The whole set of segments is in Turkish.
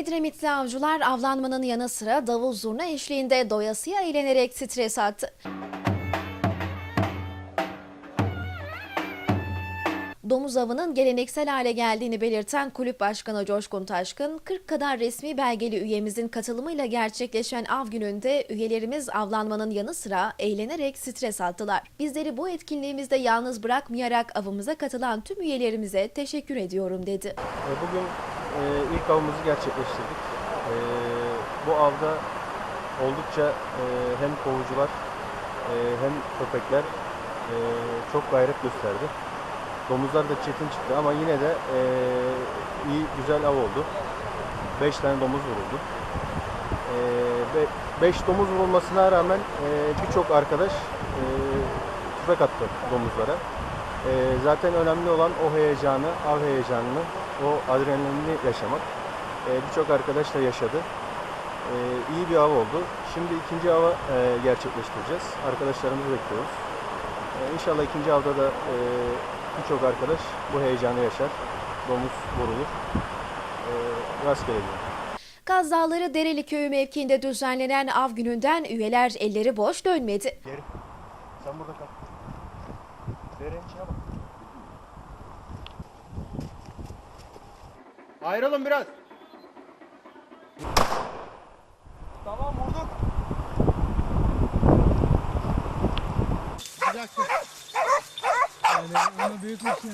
Edremitli avcılar avlanmanın yanı sıra davul zurna eşliğinde doyasıya eğlenerek stres attı. Domuz avının geleneksel hale geldiğini belirten kulüp başkanı Coşkun Taşkın, 40 kadar resmi belgeli üyemizin katılımıyla gerçekleşen av gününde üyelerimiz avlanmanın yanı sıra eğlenerek stres attılar. Bizleri bu etkinliğimizde yalnız bırakmayarak avımıza katılan tüm üyelerimize teşekkür ediyorum dedi. E, Bugün e, ilk avımızı gerçekleştirdik. E, bu avda oldukça e, hem kovucular e, hem köpekler e, çok gayret gösterdi. Domuzlar da çetin çıktı ama yine de e, iyi güzel av oldu. 5 tane domuz vuruldu. 5 domuz vurulmasına rağmen e, birçok arkadaş e, tüfek attı domuzlara. E, zaten önemli olan o heyecanı, av heyecanını, o adrenalini yaşamak. E, birçok arkadaş da yaşadı. E, iyi bir av oldu. Şimdi ikinci avı e, gerçekleştireceğiz. Arkadaşlarımızı bekliyoruz. E, inşallah ikinci avda da e, birçok arkadaş bu heyecanı yaşar. Domuz vurulur. E, rastgele diyorum. Kaz Dağları Dereli Köyü mevkiinde düzenlenen av gününden üyeler elleri boş dönmedi. Geri. Sen burada kal. Derin içine bak. Ayrılın biraz. Tamam vurduk. Bir dakika. Yani onu büyütmüş ya.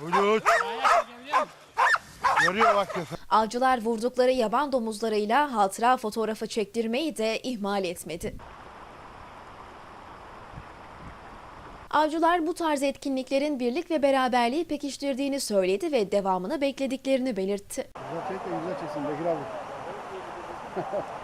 Bulut. Görüyor bak. Avcılar vurdukları yaban domuzlarıyla hatıra fotoğrafı çektirmeyi de ihmal etmedi. Avcılar bu tarz etkinliklerin birlik ve beraberliği pekiştirdiğini söyledi ve devamını beklediklerini belirtti.